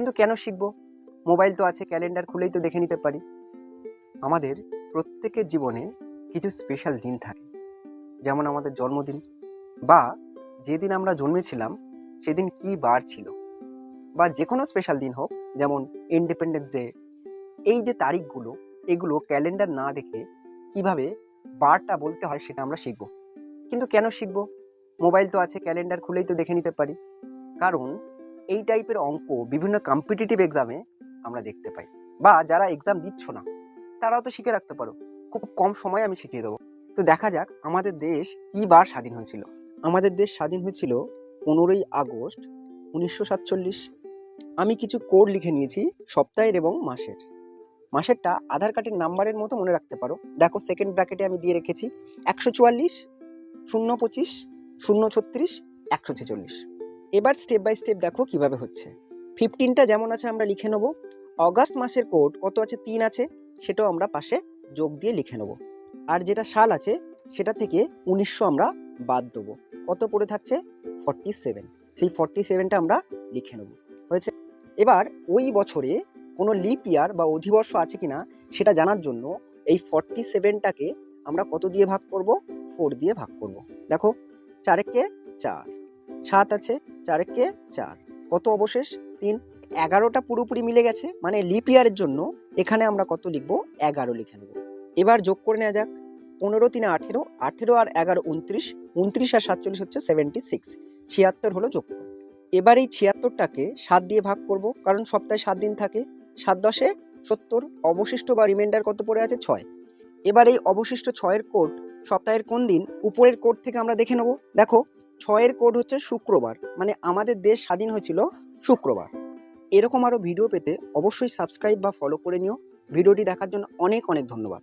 কিন্তু কেন শিখব? মোবাইল তো আছে, ক্যালেন্ডার খুলেই তো দেখে নিতে পারি। আমাদের প্রত্যেকের জীবনে কিছু স্পেশাল দিন থাকে। যেমন আমাদের জন্মদিন বা যেদিন আমরা জন্মেছিলাম, সেদিন কি বার ছিল। বা যে কোনো স্পেশাল দিন হোক, যেমন ইন্ডিপেন্ডেন্স ডে এই যে তারিখগুলো, এগুলো ক্যালেন্ডার না দেখে কীভাবে বারটা বলতে হয় সেটা আমরা শিখব। কিন্তু কেন শিখব? মোবাইল তো আছে, ক্যালেন্ডার খুলেই তো দেখে নিতে পারি। কারণ এই টাইপের অঙ্ক বিভিন্ন কম্পিটিটিভ এক্সামে আমরা দেখতে পাই। বা যারা এক্সাম দিচ্ছ না, তারাও তো শিখে রাখতে পারো। খুব কম সময়ে আমি শিখিয়ে দেবো। তো দেখা যাক আমাদের দেশ কি বার স্বাধীন হয়েছিল। আমাদের দেশ স্বাধীন হয়েছিল পনেরোই আগস্ট উনিশশো সাতচল্লিশ। আমি কিছু কোড লিখে নিয়েছি সপ্তাহের এবং মাসের। মাসেরটা আধার কার্ডের নাম্বারের মতো মনে রাখতে পারো। দেখো সেকেন্ড ব্র্যাকেটে আমি দিয়ে রেখেছি একশো চুয়াল্লিশ, শূন্য পঁচিশ, শূন্য ছত্রিশ, একশো ছেচল্লিশ। এবার স্টেপ বাই স্টেপ দেখো কীভাবে হচ্ছে। ফিফটিনটা যেমন আছে আমরা লিখে নেব। অগাস্ট মাসের কোড কত আছে? তিন আছে। সেটাও আমরা পাশে যোগ দিয়ে লিখে নেব। আর যেটা সাল আছে, সেটা থেকে উনিশশো আমরা বাদ দেবো। কত পড়ে থাকছে? ফর্টি সেভেন সেই ফর্টি সেভেনটা আমরা লিখে নেব। হয়েছে? এবার ওই বছরে কোনো লিপ ইয়ার বা অধিবর্ষ আছে কি না সেটা জানার জন্য এই ফর্টি সেভেনটাকে আমরা কত দিয়ে ভাগ করব? ফোর দিয়ে ভাগ করব। দেখো চারেককে চার। সাত আছে চারেককে চার। কত অবশেষ? তিন। এগারোটা পুরোপুরি মিলে গেছে মানে লিপ ইয়ারের জন্য এখানে আমরা কত লিখব? এগারো লিখে নেব। এবার যোগ করে নেওয়া যাক। পনেরো তিনে আঠেরো আঠেরো আর এগারো উনত্রিশ উনত্রিশ আর সাতচল্লিশ হচ্ছে সেভেন্টি সিক্স ছিয়াত্তর হলো যোগ এবার এই ছিয়াত্তরটাকে সাত দিয়ে ভাগ করব, কারণ সপ্তাহে সাত দিন থাকে। সাত দশে সত্তর, অবশিষ্ট বা রিমাইন্ডার কত পড়ে আছে? ছয়। এবার এই অবশিষ্ট ছয়ের কোড সপ্তাহের কোন দিন? উপরের কোড থেকে আমরা দেখে নেব। দেখো ছয়ের কোড হচ্ছে শুক্রবার। মানে আমাদের দেশ স্বাধীন হয়েছিল শুক্রবার। এরকম আরও ভিডিও পেতে অবশ্যই সাবস্ক্রাইব বা ফলো করে নিও। ভিডিওটি দেখার জন্য অনেক অনেক ধন্যবাদ।